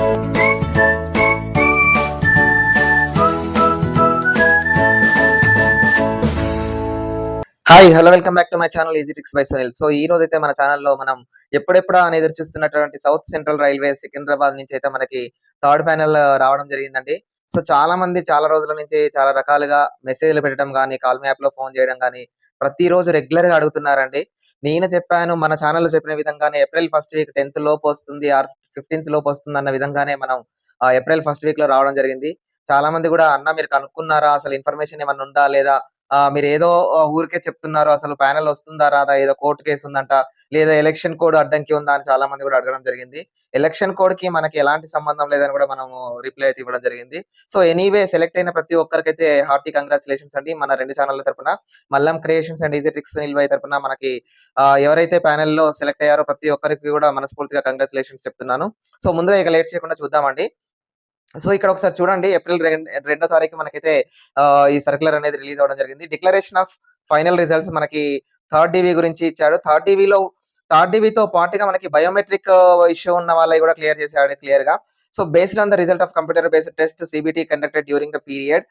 Hi hello welcome back to my channel easy tricks by Sunil so ఈ రోజు అయితే మన ఛానల్లో మనం ఎప్పుడెప్పుడా అని ఎదురు చూస్తున్నటువంటి సౌత్ సెంట్రల్ రైల్వే సికింద్రాబాద్ నుంచి అయితే మనకి థర్డ్ ప్యానెల్ రావడం జరిగిందండి. సో చాలా మంది చాలా రోజుల నుంచి చాలా రకాలుగా మెసేజ్లు పెట్టడం కానీ కాల్ యాప్లో ఫోన్ చేయడం కానీ ప్రతిరోజు రెగ్యులర్గా అడుగుతున్నారండి. నేను చెప్పాను మన ఛానల్లో చెప్పిన విధంగానే ఏప్రిల్ ఫస్ట్ వీక్ టెన్త్ లోపు వస్తుంది ఆర్ ఫిఫ్టీన్త్ లోపు వస్తుంది అన్న విధంగానే మనం ఆ, ఏప్రిల్ ఫస్ట్ వీక్లో రావడం జరిగింది. చాలా మంది కూడా అన్న మీరు కనుక్కున్నారా? అసలు ఇన్ఫర్మేషన్ ఏమన్నా ఉందా? లేదా? మీరు ఏదో ఊరికే చెప్తున్నారు అసలు ప్యానెల్ వస్తుందా రాదా ఏదో కోర్టు కేసు ఉందంట లేదా ఎలక్షన్ కోడ్ అడ్డంకి ఉందా అని చాలా మంది కూడా అడగడం జరిగింది. ఎలక్షన్ కోడ్కి మనకి ఎలాంటి సంబంధం లేదని కూడా మనం రిప్లై అయితే ఇవ్వడం జరిగింది. సో ఎనీవే సెలెక్ట్ అయిన ప్రతి ఒక్కరికైతే హార్టీ కంగ్రాచులేషన్స్ అండి మన రెండు ఛానళ్ళ తరపున. మల్లం క్రియేషన్స్ అండ్ ఈజెటిక్స్ నిల్వై తరపున మనకి ఎవరైతే ప్యానెల్లో సెలెక్ట్ అయ్యారో ప్రతి ఒక్కరికి కూడా మనస్ఫూర్తిగా కంగ్రాచులేషన్స్ చెప్తున్నాను. సో ముందుగా ఇక లేట్ చేయకుండా చూద్దామండి. సో ఇక్కడ ఒకసారి చూడండి ఏప్రిల్ రెండో తారీఖు మనకైతే ఈ సర్క్యులర్ అనేది రిలీజ్ అవ్వడం జరిగింది. డిక్లరేషన్ ఆఫ్ ఫైనల్ రిజల్ట్స్ మనకి థర్డ్ డివి గురించి ఇచ్చాడు. థర్డ్ డివిలో థర్డ్ డివితో పాటుగా మనకి బయోమెట్రిక్ ఇష్యూ ఉన్న వాళ్ళవి కూడా క్లియర్ చేశాడు క్లియర్గా. So based on the result of computer based test CBT conducted during the period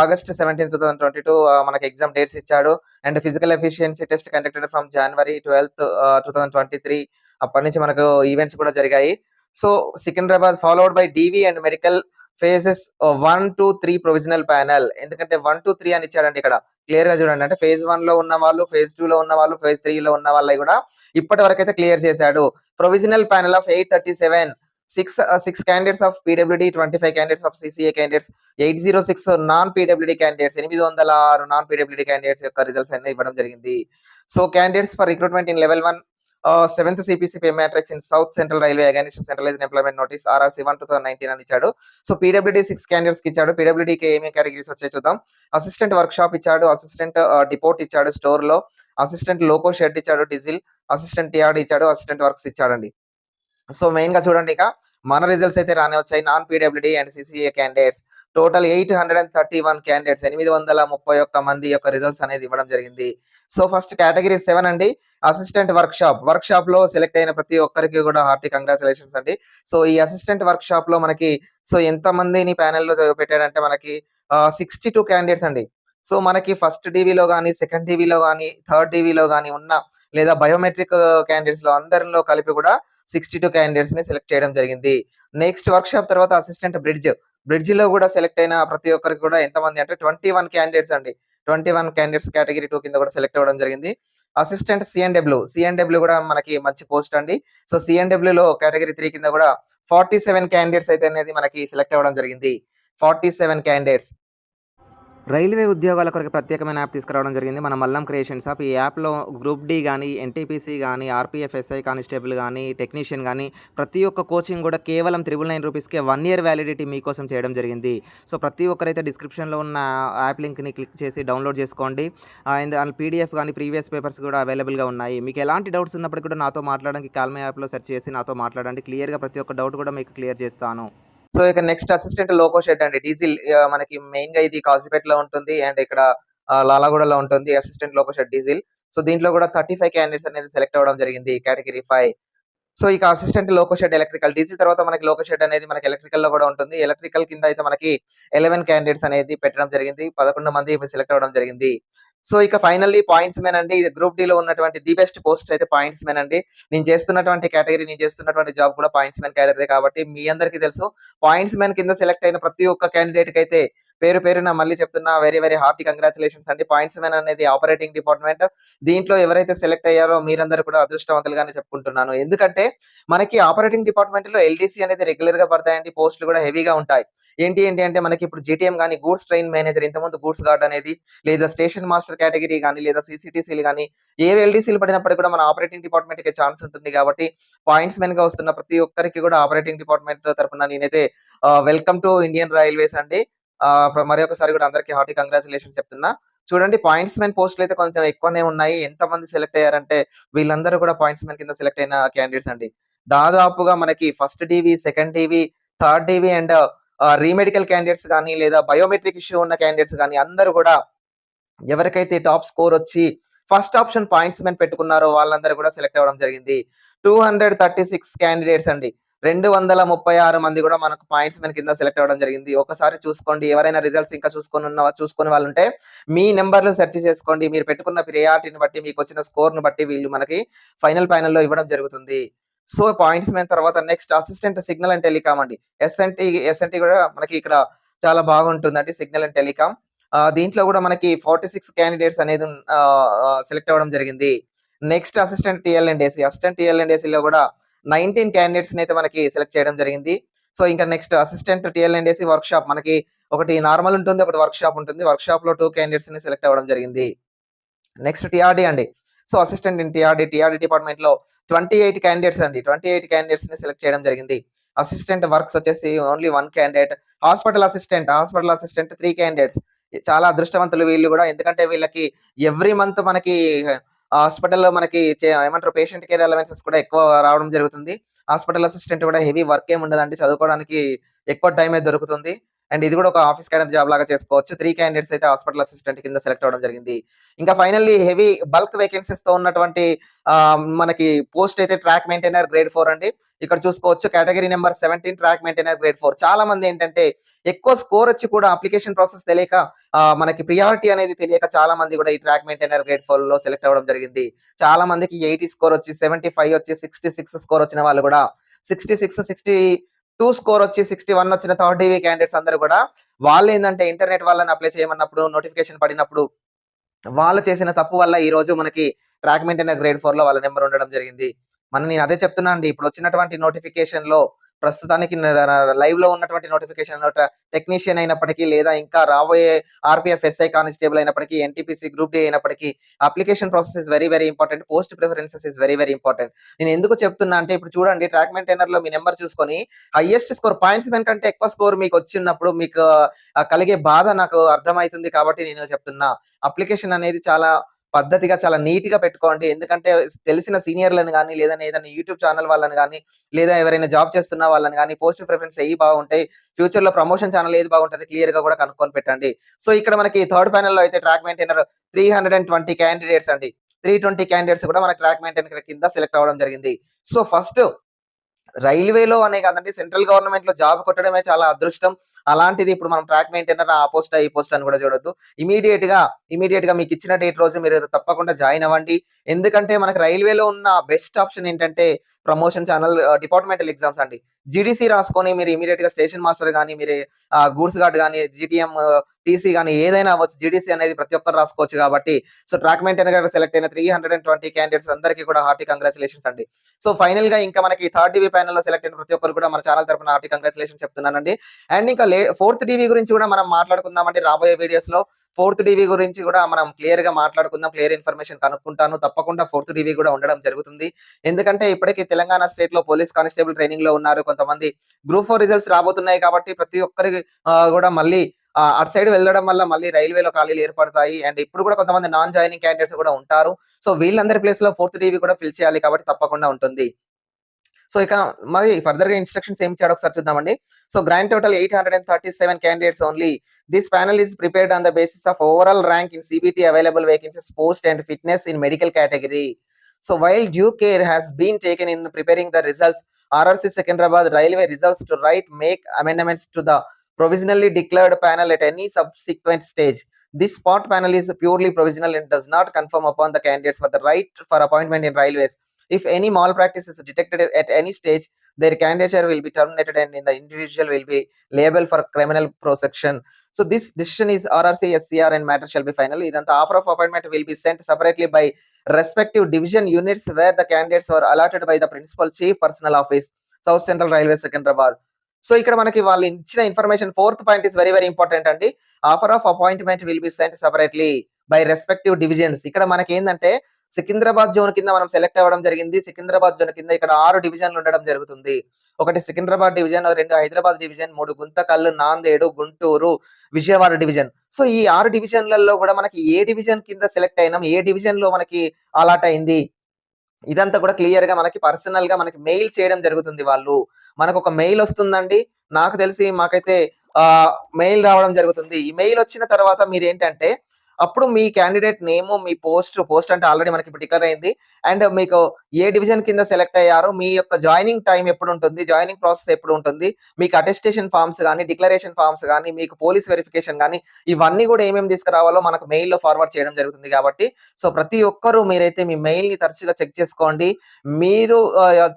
August seventeen two thousand twenty two మనకి ఎగ్జామ్ డేట్స్ ఇచ్చాడు. And physical efficiency test conducted from January twelfth two thousand twenty three అప్పటి నుంచి మనకు events కూడా జరిగాయి. So Secunderabad followed by DV and medical phases one two three provisional panel ఎందుకంటే one two three అని ఇచ్చాడండి ఇక్కడ క్లియర్గా చూడండి. అంటే ఫేజ్ వన్లో ఉన్న వాళ్ళు ఫేజ్ టూ లో ఉన్న వాళ్ళు ఫేజ్ త్రీ లో ఉన్న వాళ్ళవి కూడా ఇప్పటి వరకు అయితే క్లియర్ చేశాడు. Provisional panel of eight thirty seven six six candidates of PWD twenty five candidates of CCA candidates eight zero six non PWD candidates ఎనిమిది వందల ఆరు నాన్ పీడబ్ల్యూడీ క్యాండిడేట్స్ యొక్క రిజల్ట్స్ అనేది ఇవ్వడం జరిగింది. So candidates for recruitment in level one seventh CPC pay matrix in South Central Railway against centralized employment notice RRC one two thousand nineteen అని ఇచ్చాడు. So PWD six క్యాండిడేట్స్కి ఇచ్చాడు. పీడబ్ల్యూడీకి ఏమేమి categories వచ్చాయి చూద్దాం. అసిస్టెంట్ వర్క్ షాప్ ఇచ్చాడు assistant depot ఇచ్చాడు స్టోర్లో. అసిస్టెంట్ లోకో షెడ్ ఇచ్చాడు డీజిల్ అసిస్టెంట్ టిఆర్డీ ఇచ్చాడు. అసిస్టెంట్ వర్క్స్ ఇచ్చాడండి. సో మెయిన్గా చూడండి ఇక. మన రిజల్ట్స్ అయితే రానే వచ్చాయి. Non PWD and CCA candidates total eight hundred and thirty one candidates ఎనిమిది వందల ముప్పై ఒక్క మంది యొక్క రిజల్ట్స్ అనేది ఇవ్వడం జరిగింది. సో ఫస్ట్ కేటగిరీ సెవెన్ అండి. అసిస్టెంట్ వర్క్ షాప్ వర్క్ షాప్లో సెలెక్ట్ అయిన ప్రతి ఒక్కరికి కూడా హార్టీ కంగ్రాచులేషన్స్ అండి. సో ఈ అసిస్టెంట్ వర్క్ షాప్లో మనకి సో ఎంత మందిని ప్యానెల్లో పెట్టాడంటే మనకి సిక్స్టీ టూ క్యాండిడేట్స్ అండి. సో మనకి ఫస్ట్ టీవీలో కానీ సెకండ్ టీవీలో కానీ థర్డ్ టీవీలో కానీ ఉన్న లేదా బయోమెట్రిక్ క్యాండిడేట్స్లో అందరిలో కలిపి కూడా సిక్స్టీ టూ క్యాండిడేట్స్ని సెలెక్ట్ చేయడం జరిగింది. నెక్స్ట్ వర్క్ షాప్ తర్వాత అసిస్టెంట్ బ్రిడ్జ్. బ్రిడ్జ్లో కూడా సెలెక్ట్ అయిన ప్రతి ఒక్కరికి కూడా ఎంతమంది అంటే ట్వంటీ వన్ క్యాండిడేట్స్ అండి. Twenty one candidates category two కింద కూడా సెలెక్ట్ అవ్వడం జరిగింది. అసిస్టెంట్ సిఎన్డబ్ల్యూ సిఎన్డబ్ల్యూ కూడా మనకి మంచి పోస్ట్ అండి. సో సిఎన్డబ్ల్యూలో కేటగిరీ త్రీ కింద కూడా ఫార్టీ సెవెన్ క్యాండిడేట్స్ అయితే అనేది మనకి సెలెక్ట్ అవ్వడం జరిగింది. ఫార్టీ సెవెన్ క్యాండిడేట్స్ రైల్వే ఉద్యోగాల కొరకు ప్రత్యేకమైన యాప్ తీసుకురావడం జరిగింది. మన మల్లం క్రియేషన్స్ యాప్. ఈ యాప్లో గ్రూప్ డి కానీ ఎన్టీపీసీ కానీ ఆర్పీఎఫ్ ఎస్ఐ కానిస్టేబుల్ కానీ టెక్నీషియన్ కానీ ప్రతి ఒక్క కోచింగ్ కూడా కేవలం త్రిబుల్ నైన్ రూపీస్కే వన్ ఇయర్ వ్యాలిడిటీ మీకోసం చేయడం జరిగింది. సో ప్రతి ఒక్కరైతే డిస్క్రిప్షన్లో ఉన్న యాప్ లింక్ని క్లిక్ చేసి డౌన్లోడ్ చేసుకోండి. అండ్ పీడిఎఫ్ కానీ ప్రీవియస్ పేపర్స్ కూడా అవైలబుల్గా ఉన్నాయి. మీకు ఎలాంటి డౌట్స్ ఉన్నప్పటికీ కూడా నాతో మాట్లాడడానికి కాల్మే యాప్లో సెర్చ్ చేసి నాతో మాట్లాడండి. క్లియర్గా ప్రతి ఒక్క డౌట్ కూడా మీకు క్లియర్ చేస్తాను. సో ఇక నెక్స్ట్ అసిస్టెంట్ లోకో షెడ్ అండి. డీజిల్ మనకి మెయిన్గా ఇది కాజిపేట్లో ఉంటుంది. అండ్ ఇక్కడ ఆ, లాలాగూడలో ఉంటుంది assistant loco shed diesel so దీంట్లో కూడా థర్టీ ఫైవ్ క్యాండిడేట్స్ అనేది సెలెక్ట్ అవ్వడం జరిగింది కేటగిరీ ఫైవ్ సో ఇక assistant loco shed electrical diesel తర్వాత మనకి లోకో షెడ్ అనేది మనకి ఎలక్ట్రికల్లో కూడా ఉంటుంది. ఎలక్ట్రికల్ కింద అయితే మనకి ఎలెవెన్ క్యాండిడేట్స్ అనేది పెట్టడం జరిగింది. పదకొండు మంది సెలెక్ట్ అవ్వడం జరిగింది. సో ఇక ఫైనల్లీ పాయింట్స్ మెన్ అండి. ఇది గ్రూప్ డి లో ఉన్నటువంటి ది బెస్ట్ పోస్ట్ అయితే పాయింట్స్ మెన్ అండి. నేను చేస్తున్నటువంటి కేటగిరీ నేను చేస్తున్నటువంటి జాబ్ కూడా పాయింట్స్ మెన్ కేటగిరీ కాబట్టి మీ అందరికీ తెలుసు. పాయింట్స్ మెన్ కింద సెలెక్ట్ అయిన ప్రతి ఒక్క క్యాండిడేట్కి అయితే పేరు పేరున మళ్ళీ చెప్తున్నా వెరీ వెరీ హార్టీ కంగ్రాచులేషన్స్ అండి. పాయింట్స్ మెన్ అనేది ఆపరేటింగ్ డిపార్ట్మెంట్. దీంట్లో ఎవరైతే సెలెక్ట్ అయ్యారో మీరందరూ కూడా అదృష్టవంతులుగానే చెప్పుకుంటున్నాను. ఎందుకంటే మనకి ఆపరేటింగ్ డిపార్ట్మెంట్లో ఎల్డీసీ అనేది రెగ్యులర్గా పడతాయండి. పోస్టులు కూడా హెవీగా ఉంటాయి. ఏంటి ఏంటి అంటే మనకి ఇప్పుడు జీటీఎం కానీ గూడ్స్ ట్రైన్ మేనేజర్ ఇంతకుముందు గూడ్స్ గార్డ్ అనేది లేదా స్టేషన్ మాస్టర్ కేటగిరీ కానీ లేదా సీసీటీసీలు కానీ ఏ ఎల్డీసీలు పడినప్పటికీ కూడా మన ఆపరేటింగ్ డిపార్ట్మెంట్కి ఛాన్స్ ఉంటుంది కాబట్టి పాయింట్స్ మెన్గా వస్తున్న ప్రతి ఒక్కరికి కూడా ఆపరేటింగ్ డిపార్ట్మెంట్ తరపున నేనైతే వెల్కమ్ టు ఇండియన్ రైల్వేస్ అండి. మరి ఒకసారి కూడా అందరికి హార్టీ కంగ్రాచులేషన్ చెప్తున్నా. చూడండి పాయింట్స్ మెన్ పోస్టులు అయితే కొంచెం ఎక్కువనే ఉన్నాయి. ఎంత మంది సెలెక్ట్ అయ్యారంటే వీళ్ళందరూ కూడా పాయింట్స్ మెన్ కింద సెలెక్ట్ అయిన క్యాండిడేట్స్ అండి. దాదాపుగా మనకి first DV second DV third DV and remedical candidates కానీ లేదా బయోమెట్రిక్ ఇష్యూ ఉన్న క్యాండిడేట్స్ కానీ అందరూ కూడా ఎవరికైతే టాప్ స్కోర్ వచ్చి ఫస్ట్ ఆప్షన్ పాయింట్స్ మెన్ పెట్టుకున్నారో వాళ్ళందరూ కూడా సెలెక్ట్ అవ్వడం జరిగింది. Two hundred thirty six candidates అండి. రెండు వందల ముప్పై ఆరు మంది కూడా మనకు పాయింట్స్ మన కింద సెలెక్ట్ అవ్వడం జరిగింది. ఒకసారి చూసుకోండి ఎవరైనా రిజల్ట్స్ ఇంకా చూసుకొని ఉన్న చూసుకునే వాళ్ళు ఉంటే మీ నెంబర్లు సెర్చ్ చేసుకోండి. మీరు పెట్టుకున్న ప్రియారిటీని బట్టి మీకు వచ్చిన స్కోర్ను బట్టి వీళ్ళు మనకి ఫైనల్ ఫైనల్లో ఇవ్వడం జరుగుతుంది. సో పాయింట్స్ మీద తర్వాత next assistant signal and. Telecom అండి ఎస్ఎన్టీ ఎస్ఎన్టీ కూడా మనకి ఇక్కడ చాలా బాగుంటుంది అండి సిగ్నల్ అండ్ టెలికామ్ దీంట్లో కూడా మనకి ఫార్టీ సిక్స్ క్యాండిడేట్స్ అనేది సెలెక్ట్ అవ్వడం జరిగింది. Next assistant TL and AC assistant TL and ఏసీలో కూడా నైన్టీన్ క్యాండిడేట్స్ అయితే మనకి సెలెక్ట్ చేయడం జరిగింది. సో ఇంకా next assistant TL and AC workshop మనకి ఒకటి నార్మల్ ఉంటుంది ఒకటి వర్క్ షాప్ ఉంటుంది. వర్క్ షాప్లో టూ క్యాండిడేట్స్ని సెలెక్ట్ అవ్వడం జరిగింది. నెక్స్ట్ టిఆర్డి అండి. So assistant in TRD TRD డిపార్ట్మెంట్లో ట్వంటీ ఎయిట్ క్యాండిడేట్స్ అండి. ట్వంటీ ఎయిట్ క్యాండిడేట్స్ని సెలెక్ట్ చేయడం జరిగింది. అసిస్టెంట్ వర్క్స్ వచ్చేసి only one candidate hospital assistant hospital assistant three candidates చాలా అదృష్టవంతులు వీళ్ళు కూడా. ఎందుకంటే వీళ్ళకి ఎవ్రీ మంత్ మనకి హాస్పిటల్లో మనకి చే- ఏమంటారు పేషెంట్ కేర్ అలవెన్సెస్ కూడా ఎక్కువ రావడం జరుగుతుంది. హాస్పిటల్ అసిస్టెంట్ కూడా హెవీ వర్క్ ఏమి ఉండదండి. చదువుకోవడానికి ఎక్కువ టైం దొరుకుతుంది. అండ్ ఇది కూడా ఒక ఆఫీస్ క్యాడర్ జాబ్ లాగా చేసుకోవచ్చు. త్రీ క్యాండిడేట్స్ అయితే హాస్పిటల్ అసిస్టెంట్ కింద సెలెక్ట్ అవ్వడం జరిగింది. ఇంకా ఫైనల్లీ హెవీ బల్క్ వేకెన్సీస్తో ఉన్నటువంటి మనకి పోస్ట్ అయితే ట్రాక్ మెయింటైనర్ గ్రేడ్ ఫోర్ అండి. ఇక్కడ చూసుకోవచ్చు category number seventeen track maintainer grade four చాలా మంది ఏంటంటే ఎక్కువ స్కోర్ వచ్చి కూడా అప్లికేషన్ ప్రాసెస్ తెలియక మనకి ప్రియారిటీ అనేది తెలియక చాలా మంది కూడా ఈ ట్రాక్ మెయింటైనర్ గ్రేడ్ ఫోర్లో సెలెక్ట్ అవ్వడం జరిగింది. చాలా మందికి ఎయిటీ స్కోర్ వచ్చి సెవెంటీ ఫైవ్ వచ్చి సిక్స్టీ సిక్స్ స్కోర్ వచ్చిన వాళ్ళు కూడా sixty six sixty two score వచ్చి సిక్స్టీ వన్ వచ్చిన థర్డ్ డివి క్యాండిడేట్స్ అందరూ కూడా వాళ్ళు ఏంటంటే ఇంటర్నెట్ వాళ్ళని అప్లై చేయమన్నప్పుడు నోటిఫికేషన్ పడినప్పుడు వాళ్ళు చేసిన తప్పు వల్ల ఈ రోజు మనకి ట్రాక్ మెయింటైనర్ గ్రేడ్ ఫోర్లో వాళ్ళ నెంబర్ ఉండడం జరిగింది. మన నేను అదే చెప్తున్నా అండి ఇప్పుడు వచ్చినటువంటి నోటిఫికేషన్లో ప్రస్తుతానికి లైవ్లో ఉన్నటువంటి నోటిఫికేషన్ టెక్నీషియన్ అయినప్పటికీ లేదా ఇంకా రాబోయే ఆర్పిఎఫ్ ఎస్ఐ కానిస్టేబుల్ అయినప్పటికీ ఎన్టీపీసీ గ్రూప్ డి అయినప్పటికీ application process is very very important. Post preferences is very very important. నేను ఎందుకు చెప్తున్నా అంటే ఇప్పుడు చూడండి ట్రాక్ మెయింటైనర్లో మీ నెంబర్ చూసుకొని హైయెస్ట్ స్కోర్ పాయింట్స్ కంటే ఎక్కువ స్కోర్ మీకు వచ్చినప్పుడు మీకు కలిగే బాధ నాకు అర్థమవుతుంది కాబట్టి నేను చెప్తున్నా. అప్లికేషన్ అనేది చాలా పద్ధతిగా చాలా నీట్గా పెట్టుకోండి. ఎందుకంటే తెలిసిన సీనియర్లను కానీ లేదా ఏదైనా యూట్యూబ్ ఛానల్ వాళ్ళని కానీ లేదా ఎవరైనా జాబ్ చేస్తున్న వాళ్ళని కానీ పోస్ట్ ప్రిఫరెన్స్ ఏవి బాగుంటాయి ఫ్యూచర్లో ప్రమోషన్ ఛానల్ ఏది బాగుంటుంది క్లియర్గా కూడా కనుక్కొని పెట్టండి. సో ఇక్కడ మనకి థర్డ్ ప్యానల్లో అయితే track maintainer three hundred and twenty candidates అండి. త్రీ ట్వంటీ క్యాండిడేట్స్ కూడా మన ట్రాక్ మెయింటైనర్ కింద సెలెక్ట్ అవ్వడం జరిగింది. సో ఫస్ట్ రైల్వేలో అనే కాదండి సెంట్రల్ గవర్నమెంట్లో జాబ్ కొట్టడమే చాలా అదృష్టం. అలాంటిది ఇప్పుడు మనం ట్రాక్ మెయింటైనర్ ఆ పోస్ట్ ఈ పోస్ట్ అని కూడా చూడొద్దు. ఇమీడియట్గా ఇమీడియట్గా మీకు ఇచ్చిన డేట్ రోజు మీరు తప్పకుండా జాయిన్ అవ్వండి. ఎందుకంటే మనకి రైల్వేలో ఉన్న బెస్ట్ ఆప్షన్ ఏంటంటే ప్రమోషన్ ఛానల్ డిపార్ట్మెంటల్ ఎగ్జామ్స్ అండి. జీడీసీ రాసుకొని మీరు ఇమీడియట్గా స్టేషన్ మాస్టర్ కానీ మీరు గూడ్స్ గార్డ్ కానీ జీటీఎం టీసీ కానీ ఏదైనా అవ్వచ్చు జీడీసీ అనేది ప్రతి ఒక్కరు రాసుకోవచ్చు కాబట్టి. సో ట్రాక్ మెయింటైనర్ సెలెక్ట్ అయిన three hundred and twenty candidates అందరికీ కూడా హార్టీ కంగ్రాచులేషన్స్ అండి. సో ఫైనల్గా ఇంకా మనకి థర్డ్ డివి ప్యానల్లో సెలెక్ట్ అయిన ప్రతి ఒక్కరు కూడా మన ఛానల్ తరపున హార్టీ కంగ్రాచులేషన్ చెప్తున్నానండి. అండ్ ఇంకా ఫోర్త్ డివి గురించి కూడా మనం మాట్లాడుకుందామండి రాబోయే వీడియోస్లో. ఫోర్త్ డివి గురించి కూడా మనం క్లియర్గా మాట్లాడుకుందాం క్లియర్ ఇన్ఫర్మేషన్ కనుక్కుంటాను. తప్పకుండా ఫోర్త్ డివి కూడా ఉండడం జరుగుతుంది. ఎందుకంటే ఇప్పటికీ తెలంగాణ స్టేట్లో పోలీస్ కానిస్టేబుల్ ట్రైనింగ్లో ఉన్నారు కొంతమంది. గ్రూప్ ఫోర్ రిజల్ట్స్ రాబోతున్నాయి కాబట్టి ప్రతి ఒక్కరికి కూడా మళ్ళీ అటు సైడ్ వెళ్ళడం వల్ల మళ్ళీ రైల్వేలో ఖాళీలు ఏర్పడతాయి. అండ్ ఇప్పుడు కూడా కొంతమంది నాన్ జాయినింగ్ క్యాండిడేట్స్ కూడా ఉంటారు. సో వీళ్ళందరి ప్లేస్లో ఫోర్త్ డివి కూడా ఫిల్ చేయాలి కాబట్టి తప్పకుండా ఉంటుంది. సో ఇక మరి ఫర్దర్గా ఇన్స్ట్రక్షన్స్ ఏం చేయడం ఒకసారి చూద్దామండి. So grand total eight hundred and thirty seven candidates only this panel is prepared on the basis of overall rank in CBT available vacancies post and fitness in medical category so while due care has been taken in preparing the results RRC Secunderabad railway results to right make amendments to the provisionally declared panel at any subsequent stage. This spot panel is purely provisional and does not confirm upon the candidates for the right for appointment in railways. If any malpractice is detected at any stage, their candidature will be terminated and in the individual will be liable for criminal prosecution. So this decision is RRC, SCR and matter shall be final. the offer of appointment will be sent separately by respective division units where the candidates were allotted by the principal chief personal office, South Central Railway Secunderabad. So ఇక్కడ మనకి వాళ్ళు ఇచ్చిన information fourth point is very very important అండి. Offer of appointment will be sent separately by respective divisions ఇక్కడ మనకి ఏంటంటే Secunderabad zone కింద మనం సెలెక్ట్ అవ్వడం జరిగింది. సికింద్రాబాద్ జోన్ కింద ఇక్కడ ఆరు డివిజన్లు ఉండడం జరుగుతుంది. ఒకటి సికింద్రాబాద్ డివిజన్ రెండు హైదరాబాద్ డివిజన్ మూడు గుంతకల్లు నాందేడు గుంటూరు విజయవాడ డివిజన్ సో ఈ ఆరు డివిజన్లలో కూడా మనకి ఏ డివిజన్ కింద సెలెక్ట్ అయినాం ఏ డివిజన్లో మనకి అలాట్ అయింది? ఇదంతా కూడా క్లియర్గా మనకి పర్సనల్గా మనకి మెయిల్ చేయడం జరుగుతుంది వాళ్ళు. మనకు ఒక మెయిల్ వస్తుందండి. నాకు తెలిసి మాకైతే ఆ మెయిల్ రావడం జరుగుతుంది. ఈ మెయిల్ వచ్చిన తర్వాత మీరు ఏంటంటే అప్పుడు మీ క్యాండిడేట్ నేమ్ మీ పోస్ట్, పోస్ట్ అంటే ఆల్రెడీ మనకి ఇప్పుడు డిక్లేర్ అయింది. అండ్ మీకు ఏ డివిజన్ కింద సెలెక్ట్ అయ్యారో, మీ యొక్క జాయినింగ్ టైం ఎప్పుడు ఉంటుంది జాయినింగ్ ప్రాసెస్ ఎప్పుడు ఉంటుంది మీకు అటెస్టేషన్ ఫార్మ్స్ కానీ డిక్లరేషన్ ఫార్మ్స్ కానీ మీకు పోలీస్ వెరిఫికేషన్ కానీ ఇవన్నీ కూడా ఏమేమి తీసుకురావాలో మనకు మెయిల్‌లో ఫార్వర్డ్ చేయడం జరుగుతుంది కాబట్టి సో ప్రతి ఒక్కరు మీరైతే మీ మెయిల్‌ని తరచుగా చెక్ చేసుకోండి. మీరు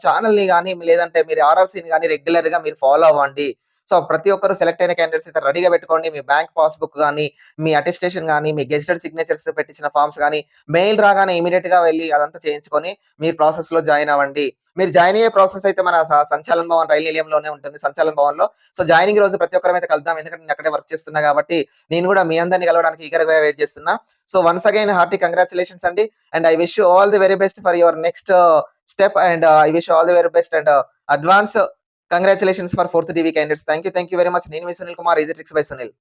ఛానల్ని కానీ లేదంటే మీరు ఆర్ఆర్‌సీని కానీ రెగ్యులర్‌గా మీరు ఫాలో అవ్వండి. సో ప్రతి ఒక్కరు సెలెక్ట్ అయిన క్యాండిడేట్స్ అయితే రెడీగా పెట్టుకోండి. మీ బ్యాంక్ పాస్‌బుక్ గాని, మీ అటెస్టేషన్ గాని, మీ గెజిటెడ్ సిగ్నేచర్స్ పెట్టించిన ఫార్మ్స్ కానీ మెయిల్ రాగానే ఇమిడియట్గా వెళ్ళి అదంతా చేయించుకొని మీ ప్రాసెస్లో జాయిన్ అవ్వండి. మీరు జాయిన్ అయ్యే ప్రాసెస్ అయితే మన సంచాలన సంచాలన్ భవన్ రైల్ నిలయంలోనే ఉంటుంది. సంచాలన్ భవన్‌లో. సో జాయినింగ్ రోజు ప్రతి ఒక్కరం అయితే కలుద్దాం. ఎందుకంటే నేను అక్కడే వర్క్ చేస్తున్నా కాబట్టి నేను కూడా మీ అందరిని కలవడానికి ఈగర్‌గా వెయిట్ చేస్తున్నా. So once again hearty congratulations అండి. And I wish all the very best for your next step and I wish all the very best and advance congratulations for fourth DV candidates. Thank you. Thank you very much. నేను మీ Sunil Kumar easy tricks by Sunil.